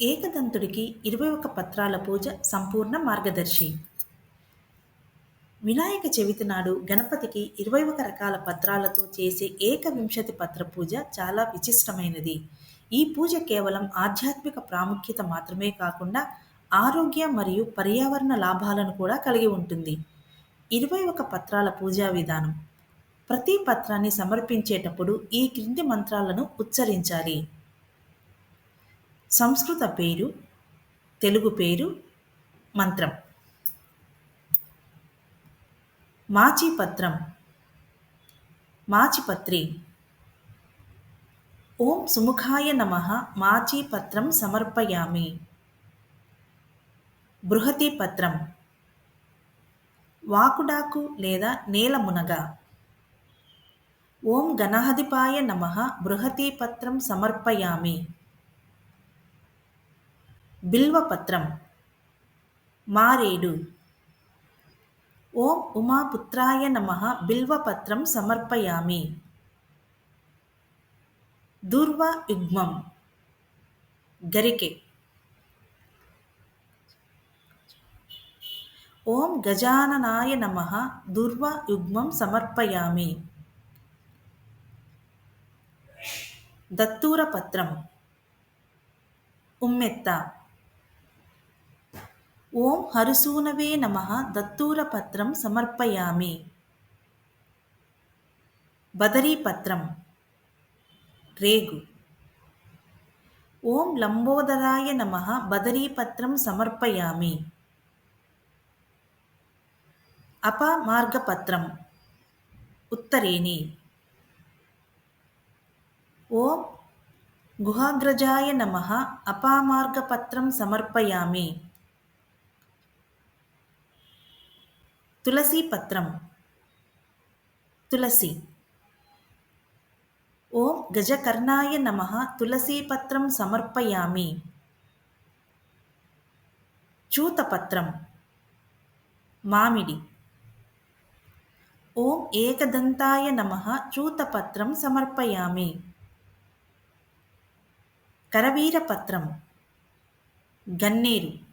ఏకదంతుడికి ఇరవై ఒక పత్రాల పూజ సంపూర్ణ మార్గదర్శి. వినాయక చవితి నాడు గణపతికి ఇరవై ఒక రకాల పత్రాలతో చేసే ఏకవింశతి పత్ర పూజ చాలా విశిష్టమైనది ఈ పూజ కేవలం ఆధ్యాత్మిక ప్రాముఖ్యత మాత్రమే కాకుండా ఆరోగ్య మరియు పర్యావరణ లాభాలను కూడా కలిగి ఉంటుంది. ఇరవై ఒక పత్రాల పూజా విధానం. ప్రతి పత్రాన్ని సమర్పించేటప్పుడు ఈ క్రింది మంత్రాలను ఉచ్చరించాలి. సంస్కృత పేరు తెలుగు పేరు మంత్రం. మాచిపత్రం. మాచిపత్రి. ఓం సుముఖాయ నమ మాచిపత్రం సమర్పయామి. బృహతి పత్రం. వాకుడాకు లేదా నేల మునగ. ఓం గణాధిపాయ నమ బృహతి పత్రం సమర్పయామి. బిల్వపత్రం. మారేడు. ఓం ఉమాపుత్రాయ నమ బిల్వపత్రం సమర్పయామి. దుర్వ యుగ్మం గరికె. ఓం గజాననాయ నమ దుర్వ యుగ్మం సమర్పయామి. దత్తూరపత్రం. ఉమ్మెత్త. ఓం హరుసూనవే నమ దత్తూరపత్రం సమర్పయామి బదరీపత్రం రేగు ఓం లంబోదరాయ నమ బదరీపత్రం సమర్పయామి అపమార్గపత్రం ఉత్తరేణి ఓం గుహాగ్రజాయ నమ అపామార్గపత్రం సమర్పయామి తులసీపత్రం తులసి పత్రం. తులసి. ఓం గజకర్ణాయ నమ తులసీపత్రం సమర్పయామి. చూతపత్రం. మామిడి. ఓం ఏకదంతాయ నమ చూతపత్రం సమర్పయామి. కరవీరపత్రం. గన్నేరు.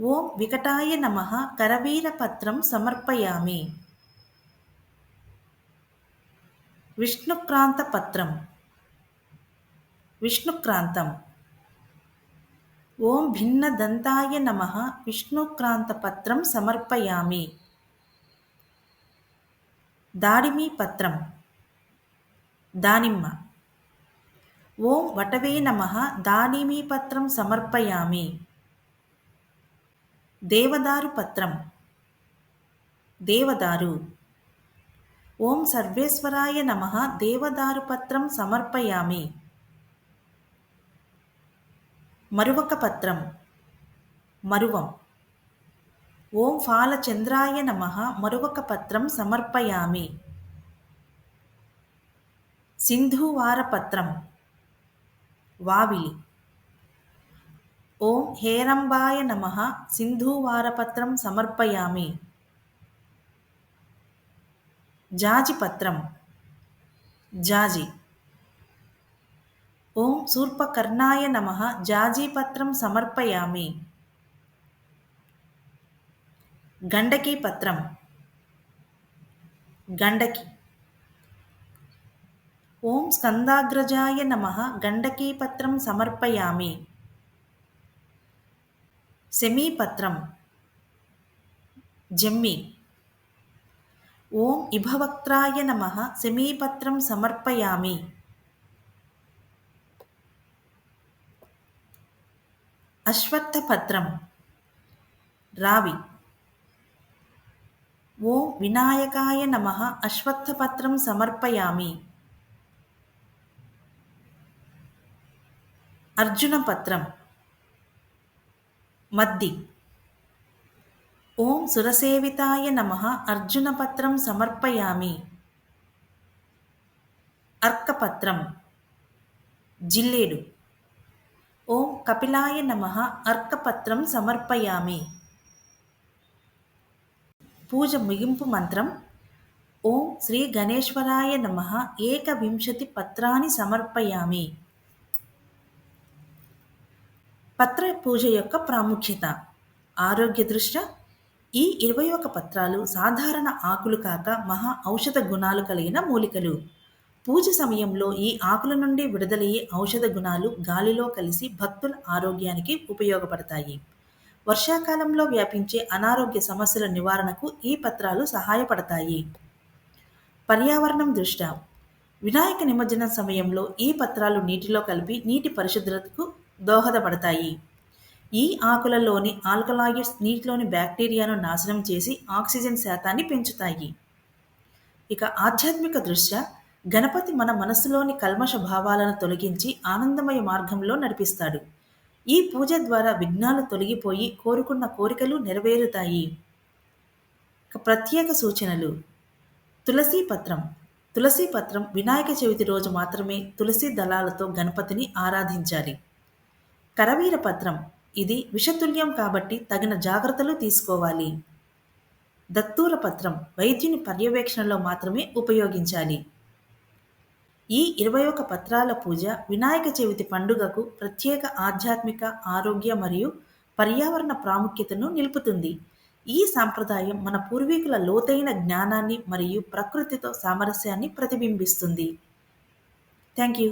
ఓం వికటాయ నమ కరవీరపత్రం సమర్పయామి. విష్ణుక్రాంత పత్రం విష్ణుక్రాంతం. ఓం భిన్నదంతాయ నమ విష్ణుక్రాంతపత్రం సమర్పయామి. దాడిమి పత్రం దానిమ్మ. ఓం వటవే నమ దానిమీ పత్రం సమర్పయామి. దేవదారు పత్రం. దేవదారు. ఓం సర్వేశ్వరాయ నమ దేవదారు పత్రం సమర్పయామి. మరువక పత్రం. మరువం. ఓం ఫాలచంద్రాయ నమ మరువక పత్రం సమర్పయామి. సింధువారపత్రం వావిలి. ఓం హేరంబాయ నమ. సింధూవారపత్రం సమర్పయామి. జాజిపత్రం జాజి. ఓం శూర్పకర్ణాయ నమ. జాజీపత్రం సమర్పయామి. గండకీ పత్రం. గండకి. ఓం స్కందాగ్రజాయ నమ. గండకీ పత్రం సమర్పయామి. सेमीपत्रं जेम्मि। ओम् इभवक्त्राय नमः समीपत्रं समर्पयामि। अश्वत्थपत्रं रावि। ॐ विनायकाय नमः अश्वत्थपत्रं समर्पयामि। अर्जुनपत्रम्। మద్ది. ఓం సురసేవితాయ నమ అర్జునపత్రం సమర్పయామి. అర్కపత్రం. జిల్లేడు. ఓం కపిలాయ నమ అర్కపత్రం సమర్పయామి. పూజ ముగింపు మంత్రం. ఓం శ్రీ గణేశ్వరాయ నమ ఏకవింశతి పత్రాన్ని సమర్పయామి. పత్ర పూజ యొక్క ప్రాముఖ్యత. ఆరోగ్య దృష్ట్యా ఈ ఇరవై ఒక పత్రాలు సాధారణ ఆకులు కాక మహా ఔషధ గుణాలు కలిగిన మూలికలు. పూజ సమయంలో ఈ ఆకుల నుండి విడుదలయ్యే ఔషధ గుణాలు గాలిలో కలిసి భక్తుల ఆరోగ్యానికి ఉపయోగపడతాయి. వర్షాకాలంలో వ్యాపించే అనారోగ్య సమస్యల నివారణకు ఈ పత్రాలు సహాయపడతాయి. పర్యావరణం దృష్ట్యా వినాయక నిమజ్జనం సమయంలో ఈ పత్రాలు నీటిలో కలిపి నీటి పరిశుభ్రతకు దోహదపడతాయి. ఈ ఆకులలోని ఆల్కలాయిడ్స్ నీటిలోని బ్యాక్టీరియాను నాశనం చేసి ఆక్సిజన్ శాతాన్ని పెంచుతాయి. ఇక ఆధ్యాత్మిక దృష్ట్యా గణపతి మన మనస్సులోని కల్మష భావాలను తొలగించి ఆనందమయ మార్గంలో నడిపిస్తాడు. ఈ పూజ ద్వారా విఘ్నాలు తొలగిపోయి కోరుకున్న కోరికలు నెరవేరుతాయి. ప్రత్యేక సూచనలు. తులసి పత్రం. తులసి పత్రం వినాయక చవితి రోజు మాత్రమే తులసి దళాలతో గణపతిని ఆరాధించాలి. కరవీర పత్రం. ఇది విషతుల్యం కాబట్టి తగిన జాగ్రత్తలు తీసుకోవాలి. దత్తూర పత్రం వైద్యుని పర్యవేక్షణలో మాత్రమే ఉపయోగించాలి. ఈ ఇరవై ఒక పత్రాల పూజ వినాయక చవితి పండుగకు ప్రత్యేక ఆధ్యాత్మిక ఆరోగ్య మరియు పర్యావరణ ప్రాముఖ్యతను నిలుపుతుంది. ఈ సాంప్రదాయం మన పూర్వీకుల లోతైన జ్ఞానాన్ని మరియు ప్రకృతితో సామరస్యాన్ని ప్రతిబింబిస్తుంది. Thank you.